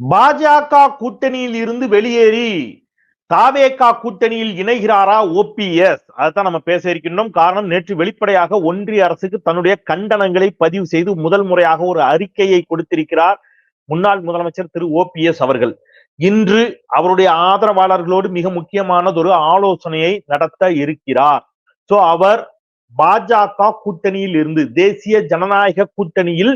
பாஜக கூட்டணியில் இருந்து வெளியேறி தாவேகா கூட்டணியில் இணைகிறாரா ஓபிஎஸ் அதைத்தான் நம்ம பேச இருக்கின்றோம். காரணம் நேற்று வெளிப்படையாக ஒன்றிய அரசுக்கு தன்னுடைய கண்டனங்களை பதிவு செய்து முதல் முறையாக ஒரு அறிக்கையை கொடுத்திருக்கிறார் முன்னாள் முதலமைச்சர் திரு ஓபிஎஸ் அவர்கள். இன்று அவருடைய ஆதரவாளர்களோடு மிக முக்கியமானதொரு ஆலோசனையை நடத்த இருக்கிறார். சோ அவர் பாஜக கூட்டணியில் இருந்து தேசிய ஜனநாயக கூட்டணியில்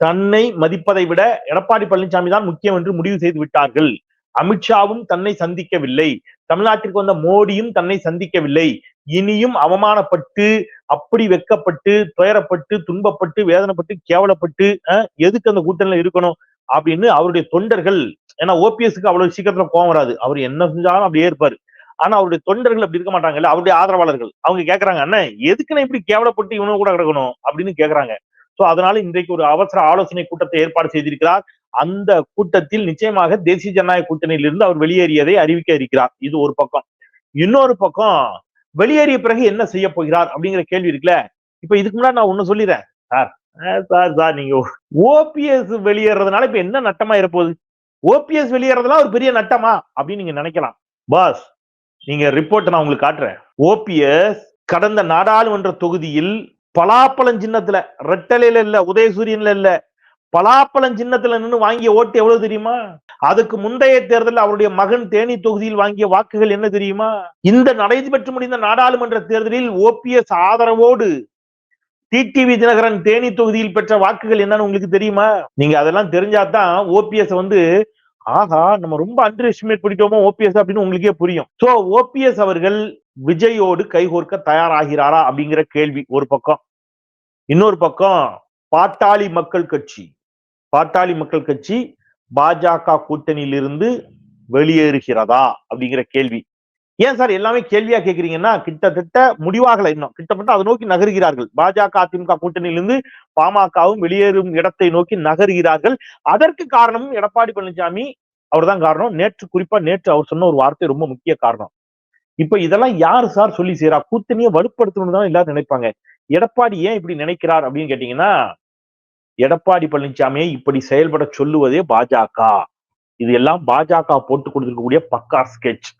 தன்னை மதிப்பதை விட எடப்பாடி பழனிசாமி தான் முக்கியம் என்று முடிவு செய்து விட்டார்கள். அமித்ஷாவும் தன்னை சந்திக்கவில்லை. தமிழ்நாட்டிற்கு வந்த மோடியும் தன்னை சந்திக்கவில்லை. இனியும் அவமானப்பட்டு அப்படி வெக்கப்பட்டு துயரப்பட்டு துன்பப்பட்டு வேதனைப்பட்டு கேவலப்பட்டு எதுக்கு அந்த கூட்டணியில இருக்கணும்? அப்படின்னு அவருடைய தொண்டர்கள் ஏன்னா ஓபிஎஸ்க்கு அவ்வளவு சீக்கிரத்துல கோவம் வராது. அவர் என்ன செஞ்சாலும் அப்படியே இருப்பாரு. ஆனா அவருடைய தொண்டர்கள் அப்படி இருக்க மாட்டாங்கல்ல? அவருடைய ஆதரவாளர்கள். அவங்க கேக்குறாங்க அண்ணன் எதுக்குன்னு இப்படி கேவலப்பட்டு இவனும் கூட கிடக்கணும்? அப்படின்னு கேக்குறாங்க. சோ அதனால இன்றைக்கு ஒரு அவசர ஆலோசனை கூட்டத்தை ஏற்பாடு செய்திருக்கிறார். அந்த கூட்டத்தில் நிச்சயமாக தேசிய ஜனநாயக கூட்டணியிலிருந்து அவர் வெளியேறியதை அறிவிக்க இருக்கிறார். இது ஒரு பக்கம். இன்னொரு பக்கம் வெளியேறிய பிறகு என்ன செய்ய போகிறார் அப்படிங்கிற கேள்வி இருக்குல்ல? இப்ப இதுக்கு முன்னாடி நான் ஒண்ணு சொல்லிடுறேன். சார் சார் சார் நீங்க ஓபிஎஸ் வெளியேறதுனால இப்ப என்ன நட்டமா இருப்போகுது ஓபிஎஸ் வெளியேறதுலாம் ஒரு பெரிய நட்டமா? அப்படின்னு நீங்க நினைக்கலாம். பாஸ் நீங்க ரிப்போர்ட் நான் உங்களுக்கு காட்டுறேன். ஓபிஎஸ் கடந்த நாடாளுமன்ற தொகுதியில் பலாப்பழம் சின்னத்துல ரெட்டலையில இல்ல உதயசூரியன்ல இல்ல பலாப்பழம் சின்னத்துல நின்னு வாங்கிய ஓட்டு எவ்வளவு தெரியுமா? அதுக்கு முந்தைய தேர்தலில் அவருடைய மகன் தேனி தொகுதியில் வாங்கிய வாக்குகள் என்ன தெரியுமா? இந்த நடைபெற்று முடிந்த நாடாளுமன்ற தேர்தலில் ஓபிஎஸ் ஆதரவோடு டிடிவி தினகரன் தேனி தொகுதியில் பெற்ற வாக்குகள் என்னன்னு உங்களுக்கு தெரியுமா? நீங்க அதெல்லாம் தெரிஞ்சாதான் ஓபிஎஸ் வந்து ஆஹா நம்ம ரொம்ப அண்டர் எஸ்டிமேட் பண்ணிட்டோமோ ஓபிஎஸ் அப்படின்னு உங்களுக்கே புரியும். சோ ஓபிஎஸ் அவர்கள் விஜயோடு கைகோர்க்க தயாராகிறாரா அப்படிங்கிற கேள்வி. ஒரு பக்கம். இன்னொரு பக்கம் பாட்டாளி மக்கள் கட்சி. பாட்டாளி மக்கள் கட்சி பாஜக கூட்டணியிலிருந்து வெளியேறுகிறதா அப்படிங்கிற கேள்வி. ஏன் சார் எல்லாமே கேள்வியா கேக்குறீங்கன்னா கிட்டத்தட்ட முடிவாகல இன்னும். கிட்டத்தட்ட அதை நோக்கி நகர்கிறார்கள். பாஜக அதிமுக கூட்டணியிலிருந்து பாமகவும் வெளியேறும் இடத்தை நோக்கி நகர்கிறார்கள். அதற்கு காரணமும் எடப்பாடி பழனிசாமி அவர்தான் காரணம். நேற்று குறிப்பா நேற்று அவர் சொன்ன ஒரு வார்த்தை ரொம்ப முக்கிய காரணம். இப்ப இதெல்லாம் யாரு சார் சொல்லி செய்யறா கூட்டணியை வலுப்படுத்தணும்னு தான் எல்லாரும் நினைப்பாங்க. எடப்பாடி ஏன் இப்படி நினைக்கிறார் அப்படின்னு கேட்டீங்கன்னா எடப்பாடி பழனிசாமியை இப்படி செயல்பட சொல்லுவதே பாஜக. இது எல்லாம் பாஜக போட்டு கொடுத்துருக்கக்கூடிய பக்கா ஸ்கெட்ச்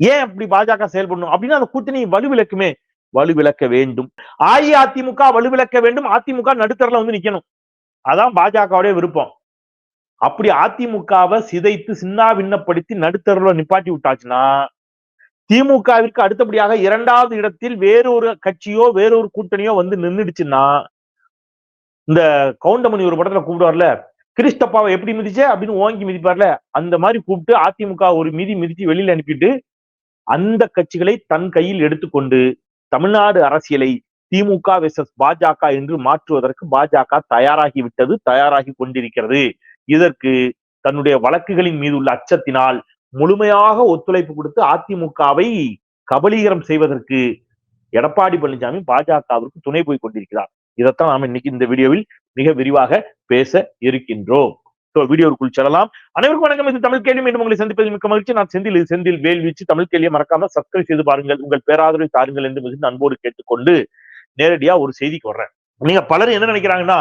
ஏன் அப்படி பாஜக செயல்படணும்? அப்படின்னா அந்த கூட்டணி வலுவிலக்குமே வலுவிலக்க வேண்டும். அஇஅதிமுக வலுவிலக்க வேண்டும். அதிமுக நடுத்தரல வந்து நிக்கணும். அதான் பாஜகவுடைய விருப்பம். அப்படி அதிமுகவை சிதைத்து சின்னா விண்ணப்படுத்தி நடுத்தரல நிப்பாட்டி விட்டாச்சுன்னா திமுகவிற்கு அடுத்தபடியாக இரண்டாவது இடத்தில் வேறொரு கட்சியோ வேறொரு கூட்டணியோ வந்து நின்றுடுச்சுன்னா இந்த கவுண்டமணி ஒரு படத்துல கூப்பிடுவார்ல கிறிஸ்தப்பாவை எப்படி மிதிச்ச அப்படின்னு ஓங்கி மிதிப்பார்ல அந்த மாதிரி கூப்பிட்டு அதிமுக ஒரு மிதி மிதிச்சு வெளியில அனுப்பிட்டு அந்த கட்சிகளை தன் கையில் எடுத்துக்கொண்டு தமிழ்நாடு அரசியலை திமுக வெர்சஸ் பாஜக என்று மாற்றுவதற்கு பாஜக தயாராகி விட்டது தயாராகி கொண்டிருக்கிறது. இதற்கு தன்னுடைய வழக்குகளின் மீது உள்ள அச்சத்தினால் முழுமையாக ஒத்துழைப்பு கொடுத்து அதிமுகவை கபலீகரம் செய்வதற்கு எடப்பாடி பழனிசாமி பாஜகவிற்கு துணை போய் கொண்டிருக்கிறார். இதைத்தான் நாம இன்னைக்கு இந்த வீடியோவில் மிக விரிவாக பேச இருக்கின்றோம். வீடியோக்குள் வீடியோவுக்குள் செல்லலாம். அனைவருக்கும் வணக்கம். இது தமிழ் கேள்வி. மீண்டும் உங்களை சந்திப்பதில் மிக்க மகிழ்ச்சி. நான் செந்தில். இது செந்தில் வேல் வீச்சு. தமிழ் கேள்வியை மறக்காம சப்ஸ்கிரைப் செய்து பாருங்கள். உங்கள் பேராதரவை தாருங்கள் என்று மிகுந்த அன்போடு கேட்டுக்கொண்டு நேரடியா ஒரு செய்திக்கு வர்றேன். நீங்க பலர் என்ன நினைக்கிறாங்கன்னா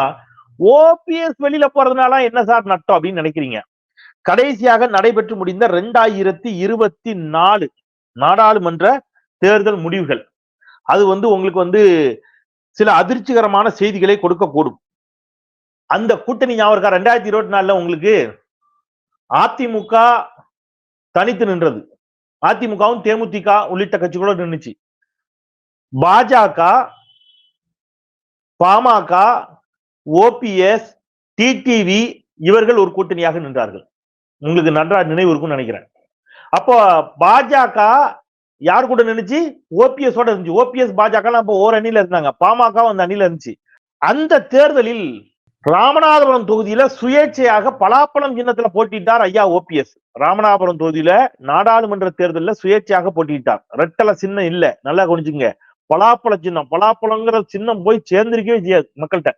ஓபிஎஸ் வெளியில போறதுனால என்ன சார் நட்டம் அப்படின்னு நினைக்கிறீங்க. கடைசியாக நடைபெற்று முடிந்த ரெண்டாயிரத்தி இருபத்தி நாலு நாடாளுமன்ற தேர்தல் முடிவுகள். அது வந்து உங்களுக்கு வந்து சில அதிர்ச்சிகரமான செய்திகளை கொடுக்கக்கூடும். அந்த கூட்டணி ஞாபகம் இருக்கா? ரெண்டாயிரத்தி இருபத்தி நாலுல உங்களுக்கு அதிமுக தனித்து நின்றது. அதிமுகவும் தேமுதிக உள்ளிட்ட கட்சிகளோடு நின்றுச்சு பாஜக பாமக ஓபிஎஸ் டிடிவி இவர்கள் ஒரு கூட்டணியாக நின்றார்கள். உங்களுக்கு நன்றா நினைவு இருக்கும்னு நினைக்கிறேன். அப்போ பாஜக யார் கூட நினைச்சு ஓபிஎஸோட இருந்துச்சு. ஓபிஎஸ் பாஜக அப்போ ஓர் அணியில இருந்தாங்க. பாமக அந்த அணியில இருந்துச்சு. அந்த தேர்தலில் ராமநாதபுரம் தொகுதியில சுயேட்சையாக பலாப்பழம் சின்னத்துல போட்டிட்டார் ஐயா ஓபிஎஸ் ராமநாதபுரம் தொகுதியில நாடாளுமன்ற தேர்தலில் சுயேட்சையாக போட்டிட்டார் ரெட்டல சின்னம் இல்ல. நல்லா கவனிச்சுங்க பலாப்பழ சின்னம். பலாப்பழங்கிற சின்னம் போய் சேர்ந்திருக்கவே செய்யாது மக்கள்கிட்ட.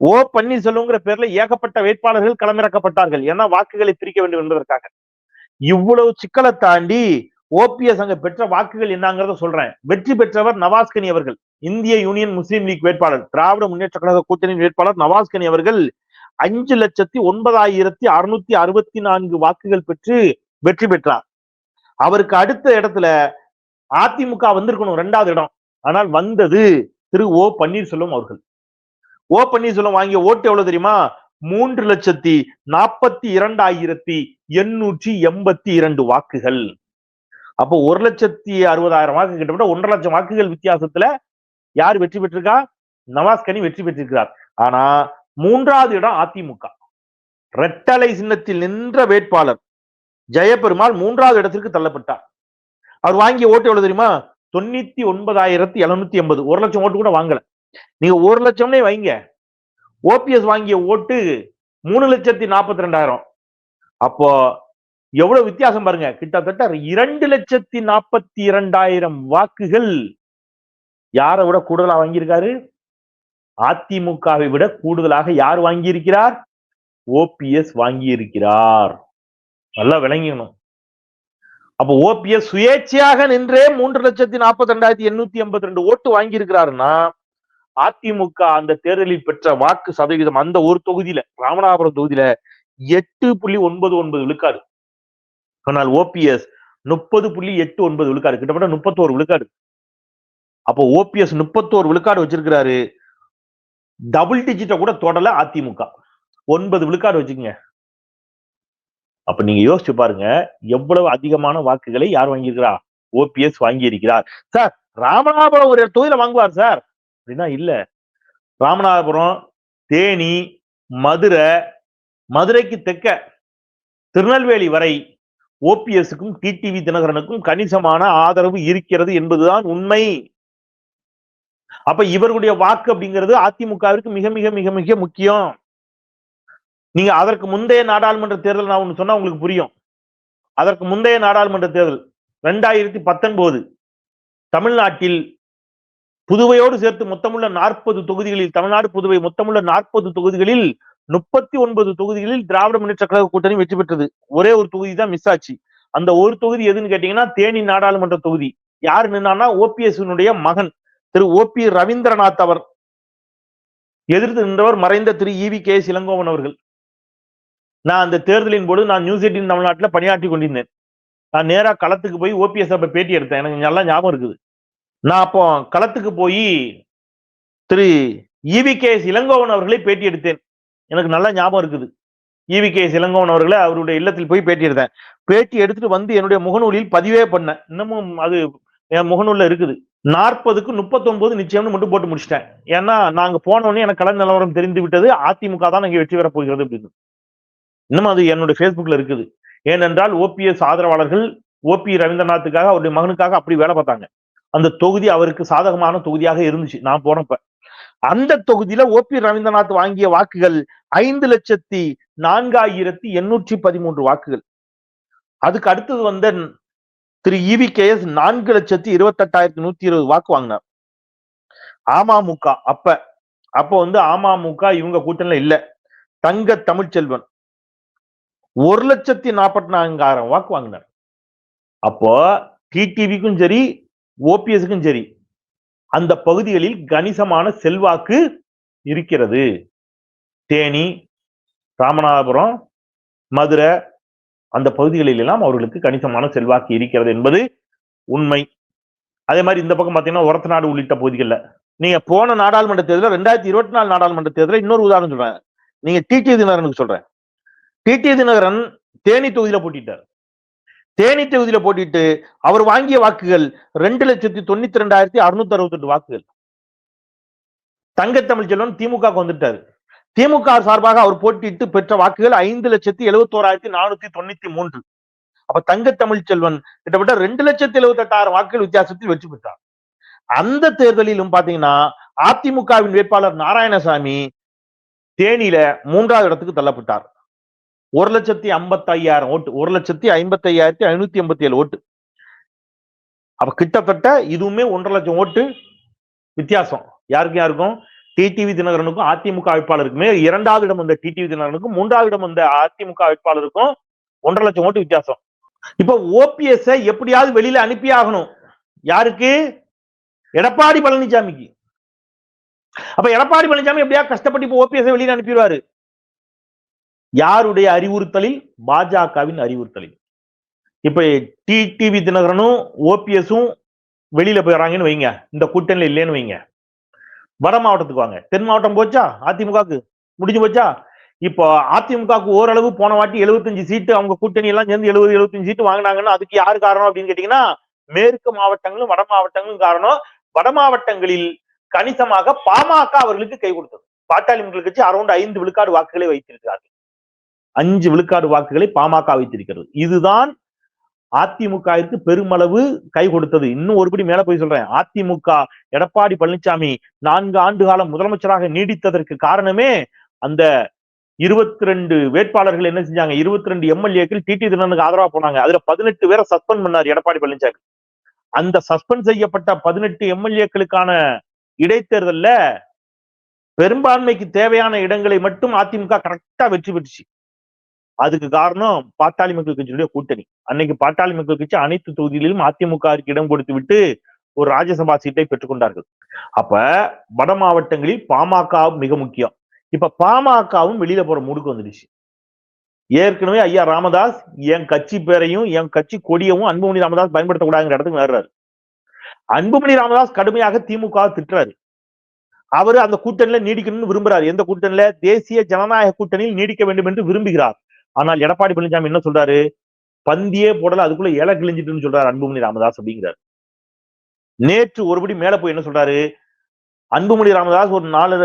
ஓ பன்னீர்செல்வங்கிற பேர்ல ஏகப்பட்ட வேட்பாளர்கள் களமிறக்கப்பட்டார்கள். ஏன்னா வாக்குகளை பிரிக்க வேண்டும் என்பதற்காக. இவ்வளவு சிக்கலை தாண்டி ஓபிஎஸ் அங்க பெற்ற வாக்குகள் என்னங்கிறத சொல்றேன். வெற்றி பெற்றவர் நவாஸ்கனி அவர்கள் இந்திய யூனியன் முஸ்லீம் லீக் வேட்பாளர் திராவிட முன்னேற்ற கழக கூட்டணி வேட்பாளர் நவாஸ்கனி அவர்கள் அஞ்சு லட்சத்தி ஒன்பதாயிரத்தி அறுநூத்தி அறுபத்தி நான்கு வாக்குகள் பெற்று வெற்றி பெற்றார். அவருக்கு அடுத்த இடத்துல அதிமுக வந்திருக்கணும் ரெண்டாவது இடம். ஆனால் வந்தது திரு ஓ பன்னீர்செல்வம் அவர்கள். ஓ பன்னீர்செல்வம் வாங்கிய ஓட்டு எவ்வளவு தெரியுமா? மூன்று லட்சத்தி நாற்பத்தி இரண்டாயிரத்தி எண்ணூற்றி எண்பத்தி இரண்டு வாக்குகள். அப்போ ஒரு லட்சத்தி அறுபதாயிரம் வாக்கு கிட்டத்தட்ட ஒன்றரை லட்சம் வாக்குகள் வித்தியாசத்துல யார் வெற்றி பெற்றிருக்கா? நவாஸ் கனி வெற்றி பெற்றிருக்கிறார். ஆனா மூன்றாவது இடம் அதிமுக. ரெட்டலை சின்னத்தில் நின்ற வேட்பாளர் ஜெயபெருமாள் மூன்றாவது இடத்திற்கு தள்ளப்பட்டார். அவர் வாங்கிய ஓட்டு எவ்வளவு தெரியுமா? தொண்ணூத்தி ஒன்பதாயிரத்தி எழுநூத்தி எண்பது. ஒரு லட்சம் ஓட்டு கூட வாங்கல. நீங்க ஒரு லட்சம்னே வைங்க. ஓபிஎஸ் வாங்கிய ஓட்டு மூணு லட்சத்தி நாற்பத்தி ரெண்டாயிரம். அப்போ எவ்வளவு வித்தியாசம் பாருங்க. கிட்டத்தட்ட இரண்டு லட்சத்தி நாற்பத்தி இரண்டாயிரம் வாக்குகள் யாரை விட கூடுதலா வாங்கியிருக்காரு? அதிமுகவை விட கூடுதலாக யார் வாங்கியிருக்கிறார்? ஓபிஎஸ் வாங்கியிருக்கிறார். நல்லா விளங்கிக்கணும். அப்ப ஓபிஎஸ் சுயேட்சையாக நின்றே மூன்று லட்சத்தி நாற்பத்தி ரெண்டாயிரத்தி எண்ணூத்தி எண்பத்தி ரெண்டு ஓட்டு வாங்கியிருக்கிறாருன்னா அதிமுக அந்த தேர்தலில் பெற்ற வாக்கு சதவீதம் அந்த ஒரு தொகுதியில ராமநாதபுரம் தொகுதியில எட்டு புள்ளி ஒன்பது ஒன்பது விழுக்காடு. ஆனால் ஓபிஎஸ் முப்பது புள்ளி எட்டு ஒன்பது விழுக்காடு கிட்டத்தட்ட முப்பத்தோரு விழுக்காடு. அப்போ ஓபிஎஸ் முப்பத்தோரு விழுக்காடு வச்சிருக்கிறாரு. டபுள் டிஜிட்ட கூட தொடல அதிமுக. ஒன்பது விழுக்காடு வச்சுக்கோங்க. அப்ப நீங்க யோசிச்சு பாருங்க எவ்வளவு அதிகமான வாக்குகளை யார் வாங்கியிருக்கிறா? ஓபிஎஸ் வாங்கி இருக்கிறார் சார் ராமநாதபுரம் ஒரு தொகுதியில வாங்குவார் சார். அப்படின்னா இல்ல. ராமநாதபுரம் தேனி மதுரை மதுரைக்கு தெற்க திருநெல்வேலி வரை ஓபிஎஸ்க்கும் டிடிவி தினகரனுக்கும் கணிசமான ஆதரவு இருக்கிறது என்பதுதான் உண்மை. அப்ப இவர்களுடைய வாக்கு அப்படிங்கிறது அதிமுகவிற்கு மிக மிக மிக மிக முக்கியம். நீங்க அதற்கு முந்தைய நாடாளுமன்ற தேர்தல் நான் ஒண்ணு சொன்னா உங்களுக்கு புரியும். அதற்கு முந்தைய நாடாளுமன்ற தேர்தல் ரெண்டாயிரத்தி பத்தொன்பது தமிழ்நாட்டில் புதுவையோடு சேர்த்து மொத்தமுள்ள நாற்பது தொகுதிகளில் தமிழ்நாடு புதுவை மொத்தமுள்ள நாற்பது தொகுதிகளில் முப்பத்தி ஒன்பது தொகுதிகளில் திராவிட முன்னேற்ற கழக கூட்டணி வெற்றி பெற்றது. ஒரே ஒரு தொகுதி தான் மிஸ் ஆச்சு. அந்த ஒரு தொகுதி எதுன்னு கேட்டீங்கன்னா தேனி நாடாளுமன்ற தொகுதி. யார் நின்னான்னா ஓபிஎஸ்னுடைய மகன் திரு ஓ பி ரவீந்திரநாத் அவர். எதிர்த்து நின்றவர் மறைந்த திரு E V K S Elangovan அவர்கள். நான் அந்த தேர்தலின் போது நான் நியூஸ் எயிட்டின் தமிழ்நாட்டில் பணியாற்றி கொண்டிருந்தேன். நான் நேரா களத்துக்கு போய் ஓபிஎஸ் அப்ப பேட்டி எடுத்தேன். எனக்கு நல்லா ஞாபகம் இருக்குது. நான் அப்போ களத்துக்கு போய் திரு E V K S Elangovan அவர்களை பேட்டி எடுத்தேன். எனக்கு நல்லா ஞாபகம் இருக்குது. இவி கே எஸ் இளங்கோவன் அவர்களை அவருடைய இல்லத்தில் போய் பேட்டி எடுத்தேன். பேட்டி எடுத்துட்டு வந்து என்னுடைய முகநூலில் பதிவே பண்ணேன் இன்னமும் அது என் முகநூலில் இருக்குது. நாற்பதுக்கு முப்பத்தொன்பது நிச்சயம்னு மட்டும் போட்டு முடிச்சிட்டேன். ஏன்னா நாங்கள் போனோடனே எனக்கு கலந்து நிலவரம் தெரிந்து விட்டது. அதிமுக தான் நாங்கள் வெற்றி பெற போகிறது அப்படின்னு. இன்னும் அது என்னுடைய ஃபேஸ்புக்கில் இருக்குது. ஏனென்றால் ஓபிஎஸ் ஆதரவாளர்கள் ஓபி ரவீந்திரநாத்துக்காக அவருடைய மகனுக்காக அப்படி வேலை பார்த்தாங்க. அந்த தொகுதி அவருக்கு சாதகமான தொகுதியாக இருந்துச்சு. நான் போனப்ப. அந்த தொகுதியில ஓபி ரவீந்திரநாத் வாங்கிய வாக்குகள் ஐந்து லட்சத்தி நான்காயிரத்தி எண்ணூற்றி பதிமூன்று வாக்குகள். அதுக்கு அடுத்தது வந்த திரு இவி கே எஸ் நான்கு லட்சத்தி இருபத்தி எட்டாயிரத்தி நூத்தி இருபது வாக்கு வாங்கினார். அமமுக அப்ப. அப்ப வந்து அமமுக இவங்க கூட்டணியில இல்ல. தங்க தமிழ்ச்செல்வன். ஒரு லட்சத்தி நாற்பத்தி நான்காயிரம் வாக்கு வாங்கினார். அப்போ டிடிவிக்கும் சரி ஓபிஎஸ்க்கும் சரி அந்த பகுதிகளில் கணிசமான செல்வாக்கு இருக்கிறது. தேனி ராமநாதபுரம் மதுரை அந்த பகுதிகளில் எல்லாம் அவர்களுக்கு கணிசமான செல்வாக்கு இருக்கிறது என்பது உண்மை. அதே மாதிரி இந்த பக்கம் பார்த்தீங்கன்னா ஒரத்தநாடு உள்ளிட்ட பகுதிகளில். நீங்க போன நாடாளுமன்ற தேர்தலில் ரெண்டாயிரத்தி இருபத்தி நாலு நாடாளுமன்ற தேர்தலில் இன்னொரு உதாரணம் சொல்றேன். நீங்க டிடி தினகரனுக்கு சொல்றேன். டிடி தினகரன் தேனி தொகுதியில போட்டிட்டார். தேனி தொகுதியில போட்டிட்டு அவர் வாங்கிய வாக்குகள் ரெண்டு லட்சத்தி தொண்ணூத்தி ரெண்டாயிரத்தி அறுநூத்தி அறுபத்தி எட்டு வாக்குகள். தங்க தமிழ்ச்செல்வன் திமுக வந்துட்டாரு. திமுக சார்பாக அவர் போட்டியிட்டு பெற்ற வாக்குகள் ஐந்து லட்சத்தி எழுபத்தோராயிரத்தி நானூத்தி தொண்ணூத்தி மூன்று. அப்ப தங்கத்தமிழ் செல்வன் கிட்டத்தட்ட ரெண்டு லட்சத்தி எழுபத்தி எட்டாயிரம் வாக்குகள் வித்தியாசத்தில் வெற்றி பெற்றார். அந்த தேர்தலிலும் பாத்தீங்கன்னா அதிமுகவின் வேட்பாளர் நாராயணசாமி தேனியில மூன்றாவது இடத்துக்கு தள்ளப்பட்டார். ஒரு லட்சத்தி ஐம்பத்தையாயிரம் ஓட்டு ஒரு லட்சத்தி ஐம்பத்தி ஐயாயிரத்தி ஐநூத்தி எண்பத்தி ஏழு ஓட்டு. அப்ப கிட்டத்தட்ட இதுவுமே ஒன்றரை லட்சம் ஓட்டு வித்தியாசம். யாருக்கும் யாருக்கும்? டிடிவி தினகரனுக்கும் அதிமுக வேட்பாளருக்குமே இரண்டாவது இடம் வந்த டிடிவி தினகரனுக்கும் மூன்றாவது இடம் வந்த அதிமுக வேட்பாளருக்கும் ஒன்றரை லட்சம் ஓட்டு வித்தியாசம். இப்ப ஓபிஎஸ் எப்படியாவது வெளியில அனுப்பி ஆகணும். யாருக்கு? எடப்பாடி பழனிசாமிக்கு. அப்ப எடப்பாடி பழனிசாமி எப்படியா கஷ்டப்பட்டு இப்ப ஓபிஎஸ் வெளியில அனுப்பிடுவாரு. யாருடைய அறிவுறுத்தலில்? பாஜகவின் அறிவுறுத்தலில். இப்ப டி டிவி தினகரனும் ஓபிஎஸும் வெளியில போயிடறாங்கன்னு வைங்க. இந்த கூட்டணியில இல்லைன்னு வைங்க. வட மாவட்டத்துக்கு வாங்க. தென் மாவட்டம் போச்சா? அதிமுகவுக்கு. முடிஞ்சு போச்சா? இப்போ அதிமுகவுக்கு ஓரளவு போன வாட்டி 75 சீட்டு அவங்க கூட்டணி எல்லாம் சேர்ந்து எழுபது 75 சீட்டு வாங்கினாங்கன்னா அதுக்கு யாரு காரணம் அப்படின்னு கேட்டீங்கன்னா மேற்கு மாவட்டங்களும் வட மாவட்டங்களும் காரணம். வட மாவட்டங்களில் கணிசமாக பாமக அவர்களுக்கு கை கொடுத்தது. பாட்டாளி மக்கள் கட்சி அரௌண்ட் ஐந்து விழுக்காடு வாக்குகளை வைத்திருக்கிறார்கள். அஞ்சு விழுக்காடு வாக்குகளை பாமக வைத்திருக்கிறது. இதுதான் அதிமுகவிற்கு பெருமளவு கை கொடுத்தது. இன்னும் ஒருபடி மேல போய் சொல்றேன். அதிமுக எடப்பாடி பழனிசாமி நான்கு ஆண்டு காலம் முதலமைச்சராக நீடித்ததற்கு காரணமே அந்த இருபத்தி ரெண்டு வேட்பாளர்கள் என்ன செஞ்சாங்க? இருபத்தி ரெண்டு எம்எல்ஏக்கள் டிடி தினனுக்கு ஆதரவா போனாங்க. அதுல பதினெட்டு பேரை சஸ்பெண்ட் பண்ணார் எடப்பாடி பழனிசாமி அந்த சஸ்பெண்ட் செய்யப்பட்ட பதினெட்டு எம்எல்ஏக்களுக்கான இடைத்தேர்தல்ல பெரும்பான்மைக்கு தேவையான இடங்களை மட்டும் அதிமுக கரெக்டா வெற்றி பெற்றுச்சு. அதுக்கு காரணம் பாட்டாளி மக்கள் கட்சியுடைய கூட்டணி. அன்னைக்கு பாட்டாளி மக்கள் கட்சி அனைத்து தொகுதிகளிலும் அதிமுகவிற்கு இடம் கொடுத்து விட்டு ஒரு ராஜ்யசபா சீட்டை பெற்றுக்கொண்டார்கள் அப்ப வட மாவட்டங்களில் பாமக மிக முக்கியம். இப்ப பாமகவும் வெளியில போற மூடுக்கு வந்துடுச்சு. ஏற்கனவே ஐயா ராமதாஸ் என் கட்சி பேரையும் என் கட்சி கொடியவும் அன்புமணி ராமதாஸ் பயன்படுத்தக்கூடாதுங்கிற இடத்துக்கு வர்றாரு. அன்புமணி ராமதாஸ் கடுமையாக திமுக திட்டுறாரு. அவரு அந்த கூட்டணியில நீடிக்கணும்னு விரும்புறாரு. எந்த கூட்டணியில? தேசிய ஜனநாயக கூட்டணியில் நீடிக்க வேண்டும் என்று விரும்புகிறார். ஆனால் எடப்பாடி பழனிசாமி என்ன சொல்றாரு? பந்தியே போடல அதுக்குள்ள இலை கிழிஞ்சிட்டுன்னு சொல்றாரு அன்புமணி ராமதாஸ் அப்படிங்கிறார். நேற்று ஒருபடி மேல போய் என்ன சொல்றாரு? அன்புமணி ராமதாஸ் ஒரு நாலு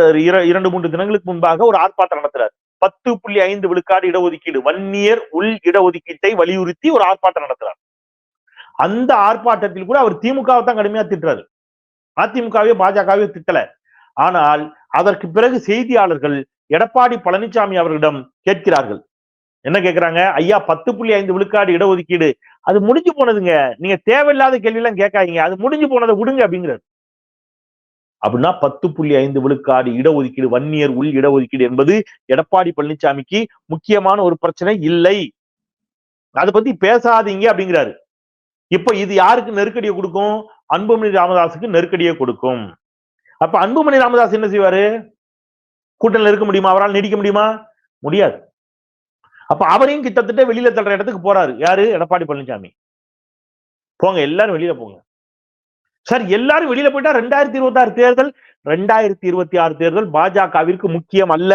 இரண்டு மூன்று தினங்களுக்கு முன்பாக ஒரு ஆர்ப்பாட்டம் நடத்துறாரு. பத்து புள்ளி ஐந்து விழுக்காடு இடஒதுக்கீடு வன்னியர் உள் இடஒதுக்கீட்டை வலியுறுத்தி ஒரு ஆர்ப்பாட்டம் நடத்துறார். அந்த ஆர்ப்பாட்டத்தில் கூட அவர் திமுகவை தான் கடுமையா திட்டுறாரு. அதிமுகவே பாஜகவே திட்டல. ஆனால் அதற்கு பிறகு செய்தியாளர்கள் எடப்பாடி பழனிசாமி அவர்களிடம் கேட்கிறார்கள். என்ன கேக்குறாங்க? ஐயா பத்து புள்ளி ஐந்து விழுக்காடு இடஒதுக்கீடு. அது முடிஞ்சு போனதுங்க. நீங்க தேவையில்லாத கேள்வி எல்லாம் கேட்காதீங்க. அது முடிஞ்சு போனதை விடுங்க அப்படிங்கிறார். அப்படின்னா பத்து புள்ளி ஐந்து விழுக்காடு இடஒதுக்கீடு வன்னியர் உள் இடஒதுக்கீடு என்பது எடப்பாடி பழனிசாமிக்கு முக்கியமான ஒரு பிரச்சனை இல்லை. அதை பத்தி பேசாதீங்க அப்படிங்கிறாரு. இப்ப இது யாருக்கு நெருக்கடியை கொடுக்கும்? அன்புமணி ராமதாஸுக்கு நெருக்கடியை கொடுக்கும். அப்ப அன்புமணி ராமதாஸ் என்ன செய்வாரு? கூட்டணியில் இருக்க முடியுமா? அவரால் நீடிக்க முடியுமா? முடியாது. அப்ப அவரையும் கிட்டத்தட்ட வெளியில தள்ளுற இடத்துக்கு போறாரு. யாரு? எடப்பாடி பழனிசாமி போங்க எல்லாரும் வெளியில போங்க. சார் எல்லாரும் வெளியில போயிட்டா ரெண்டாயிரத்தி இருபத்தி ஆறு தேர்தல் ரெண்டாயிரத்தி இருபத்தி ஆறு தேர்தல் பாஜகவிற்கு முக்கியம் அல்ல.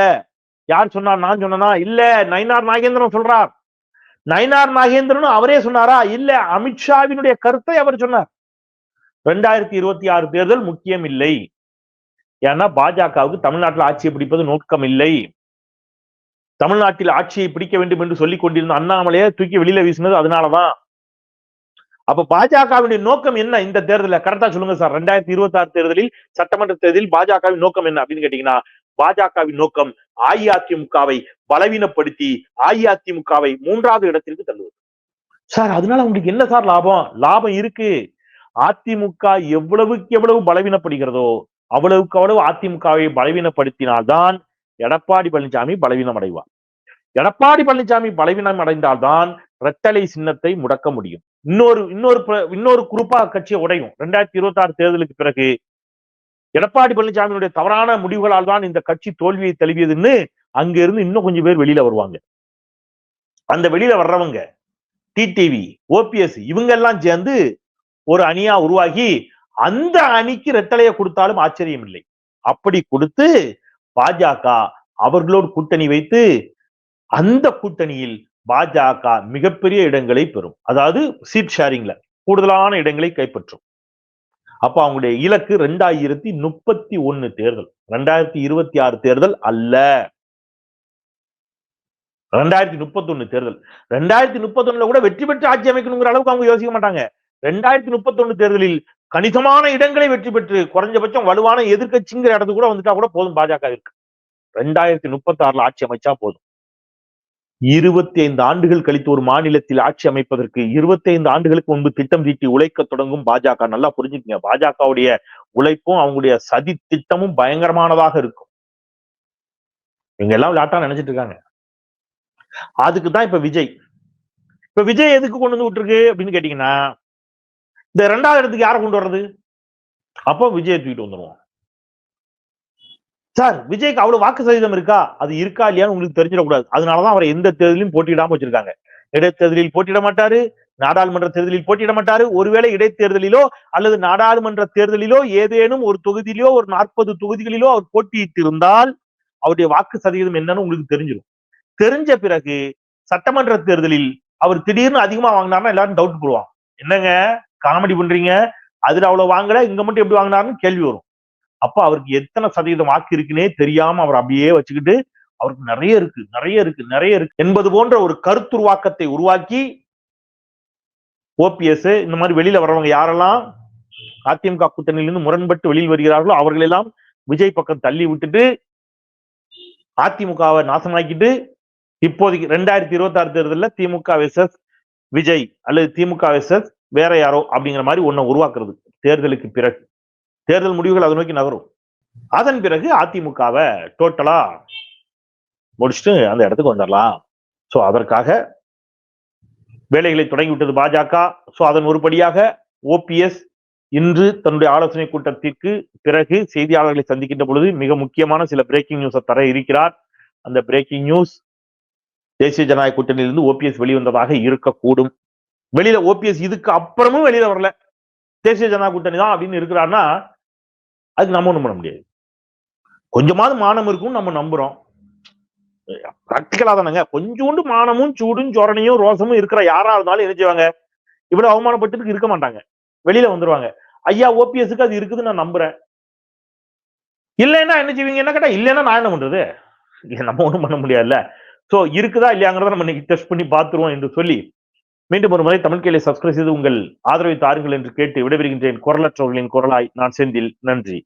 யார் சொன்னார் நான் சொன்னா இல்ல நயினார் நாகேந்திரன் சொல்றார் நயினார் நாகேந்திரனும் அவரே சொன்னாரா? இல்ல அமித்ஷாவினுடைய கருத்தை அவர் சொன்னார். ரெண்டாயிரத்தி இருபத்தி ஆறு தேர்தல் முக்கியம் இல்லை. ஏன்னா பாஜகவுக்கு தமிழ்நாட்டில் ஆட்சியை பிடிப்பது நோக்கம் இல்லை. தமிழ்நாட்டில் ஆட்சியை பிடிக்க வேண்டும் என்று சொல்லிக் கொண்டிருந்த அண்ணாமலையை தூக்கி வெளியில வீசினது அதனாலதான். அப்ப பாஜகவினுடைய நோக்கம் என்ன இந்த தேர்தலில்? கரெக்டா சொல்லுங்க சார். ரெண்டாயிரத்தி இருபத்தி ஆறு தேர்தலில் சட்டமன்ற தேர்தலில் பாஜகவின் நோக்கம் என்ன அப்படின்னு கேட்டீங்கன்னா பாஜகவின் நோக்கம் அஇஅதிமுகவை பலவீனப்படுத்தி அஇஅதிமுகவை மூன்றாவது இடத்திற்கு தள்ளுவது. சார் அதனால உங்களுக்கு என்ன சார் லாபம்? லாபம் இருக்கு. அதிமுக எவ்வளவுக்கு எவ்வளவு பலவீனப்படுகிறதோ அவ்வளவுக்கு அவ்வளவு அதிமுகவை பலவீனப்படுத்தினால்தான் எடப்பாடி பழனிசாமி பலவீனம் அடைவார் எடப்பாடி பழனிசாமி பலவீனம் அடைந்தால்தான் இரட்டலை சின்னத்தை முடக்க முடியும். இன்னொரு இன்னொரு இன்னொரு குரூப்பா கட்சியை உடையும். ரெண்டாயிரத்தி இருபத்தி ஆறு தேர்தலுக்கு பிறகு எடப்பாடி பழனிசாமியினுடைய தவறான முடிவுகளால் தான் இந்த கட்சி தோல்வியை தழுவியதுன்னு அங்க இருந்து இன்னும் கொஞ்சம் பேர் வெளியில வருவாங்க. அந்த வெளியில வர்றவங்க டிடிவி ஓபிஎஸ் இவங்க எல்லாம் சேர்ந்து ஒரு அணியா உருவாகி அந்த அணிக்கு ரெட்டலையை கொடுத்தாலும் ஆச்சரியம் இல்லை அப்படி கொடுத்து பாஜக அவர்களோடு கூட்டணி வைத்து அந்த கூட்டணியில் பாஜக மிகப்பெரிய இடங்களை பெறும். அதாவது சீட் ஷேரிங்ல கூடுதலான இடங்களை கைப்பற்றும். அப்ப அவங்களுடைய இலக்கு ரெண்டாயிரத்தி முப்பத்தி ஒன்னு தேர்தல். ரெண்டாயிரத்தி இருபத்தி ஆறு தேர்தல் அல்ல. ரெண்டாயிரத்தி முப்பத்தி ஒன்னு தேர்தல். ரெண்டாயிரத்தி முப்பத்தி ஒண்ணுல கூட வெற்றி பெற்று ஆட்சி அமைக்கணுங்கிற அளவுக்கு அவங்க யோசிக்க மாட்டாங்க. ரெண்டாயிரத்தி முப்பத்தி ஒண்ணு தேர்தலில் கணிசமான இடங்களை வெற்றி பெற்று குறைஞ்சபட்சம் வலுவான எதிர்க்கட்சிங்கிற இடத்துக்கு கூட வந்துட்டா கூட போதும் பாஜக இருக்கு. ரெண்டாயிரத்தி முப்பத்தி ஆறுல ஆட்சி அமைச்சா போதும். இருபத்தி ஐந்து ஆண்டுகள் கழித்து ஒரு மாநிலத்தில் ஆட்சி அமைப்பதற்கு இருபத்தி ஐந்து ஆண்டுகளுக்கு முன்பு திட்டம் தீட்டி உழைக்க தொடங்கும் பாஜக நல்லா புரிஞ்சுக்கங்க. பாஜகவுடைய உழைப்பும் அவங்களுடைய சதி திட்டமும் பயங்கரமானதாக இருக்கும். இவங்க எல்லாம் விளையாட்டா நினைச்சிட்டு இருக்காங்க. அதுக்குதான் இப்ப விஜய். இப்ப விஜய் எதுக்கு கொண்டு வந்து விட்டுருக்கு அப்படின்னு கேட்டீங்கன்னா இந்த ரெண்டாவது இடத்துக்கு யாரை கொண்டு வர்றது? அப்போ விஜய் தூக்கிட்டு வந்துடுவோம் சார் விஜய்க்கு அவ்வளவு வாக்கு சதவீதம் இருக்கா? அது இருக்கா இல்லையான்னு உங்களுக்கு தெரிஞ்சிடக்கூடாது. அதனாலதான் அவரை எந்த தேர்தலையும் போட்டியிடாம வச்சிருக்காங்க. இடைத்தேர்தலில் போட்டியிட மாட்டாரு நாடாளுமன்ற தேர்தலில் போட்டியிட மாட்டாரு. ஒருவேளை இடைத்தேர்தலிலோ அல்லது நாடாளுமன்ற தேர்தலிலோ ஏதேனும் ஒரு தொகுதியிலோ ஒரு நாற்பது தொகுதிகளிலோ அவர் போட்டியிட்டு இருந்தால் அவருடைய வாக்கு சதவீதம் என்னன்னு உங்களுக்கு தெரிஞ்சிடும். தெரிஞ்ச பிறகு சட்டமன்ற தேர்தலில் அவர் திடீர்னு அதிகமா வாங்கினார்னா எல்லாரும் டவுட் போடுவாங்க என்னங்க? காமெடி பண்றீங்க அதுல அவ்வளவு வாங்கல இங்க மட்டும் எப்படி வாங்கினாருன்னு கேள்வி வரும். அப்ப அவருக்கு எத்தனை சதவீதம் வாக்கு இருக்குன்னே தெரியாம அவர் அப்படியே வச்சுக்கிட்டு அவருக்கு நிறைய இருக்கு நிறைய இருக்கு நிறைய இருக்கு என்பது போன்ற ஒரு கருத்துருவாக்கத்தை உருவாக்கி ஓபிஎஸ் இந்த மாதிரி வெளியில வர்றவங்க யாரெல்லாம் அதிமுக கூட்டணியிலிருந்து முரண்பட்டு வெளியில் வருகிறார்களோ அவர்களெல்லாம் விஜய் பக்கம் தள்ளி விட்டுட்டு அதிமுகவை நாசமாக்கிட்டு இப்போதைக்கு ரெண்டாயிரத்தி இருபத்தி ஆறு தேர்தலில் திமுக விசஸ் விஜய் அல்லது திமுக விசஸ் வேற யாரோ அப்படிங்கிற மாதிரி ஒன்னை உருவாக்குறது தேர்தலுக்கு பிறகு. தேர்தல் முடிவுகள் அதை நோக்கி நகரும். அதன் பிறகு அதிமுகவை டோட்டலா முடிச்சுட்டு அந்த இடத்துக்கு வந்துடலாம் சோ அதற்காக வேலைகளை தொடங்கிவிட்டது பாஜக. சோ அதன் ஒருபடியாக ஓபிஎஸ் இன்று தன்னுடைய ஆலோசனை கூட்டத்திற்கு பிறகு செய்தியாளர்களை சந்திக்கின்ற பொழுது மிக முக்கியமான சில பிரேக்கிங் நியூஸை தர இருக்கிறார். அந்த பிரேக்கிங் நியூஸ் தேசிய ஜனநாயக கூட்டணியிலிருந்து ஓபிஎஸ் வெளிவந்ததாக இருக்கக்கூடும். வெளியில ஓபிஎஸ் இதுக்கு அப்புறமும் வெளியில வரல. தேசிய ஜனதா கூட்டணி தான் அப்படின்னு இருக்கிறாருன்னா அதுக்கு நம்ம ஒன்றும் பண்ண முடியாது. கொஞ்சமாவது மானம் இருக்கும்னு நம்ம நம்புறோம். பிராக்டிக்கலா தானங்க. கொஞ்சோண்டு மானமும் சூடும் சொரணையும் ரோசமும் இருக்கிற யாரா இருந்தாலும் என்ன செய்வாங்க? இவ்வளவு அவமானப்பட்டதுக்கு இருக்க மாட்டாங்க. வெளியில வந்துருவாங்க. ஐயா ஓபிஎஸ்க்கு அது இருக்குதுன்னு நான் நம்புறேன். இல்லைன்னா என்ன செய்வீங்க? என்ன கேட்டா இல்லைன்னா நான் என்ன பண்றது? நம்ம ஒண்ணும் பண்ண முடியாதுல்ல. சோ இருக்குதா இல்லையாங்கிறத நம்ம இன்னைக்கு டெஸ்ட் பண்ணி பார்த்துருவோம் என்று சொல்லி மீண்டும் ஒரு முறை தமிழ் கேள்வி சப்ஸ்கிரைப் செய்து உங்கள் ஆதரவை தாருங்கள் என்று கேட்டு விடைபெறுகின்றேன் குரலற்றவர்களின் குரலாய் நான் செந்தில் நன்றி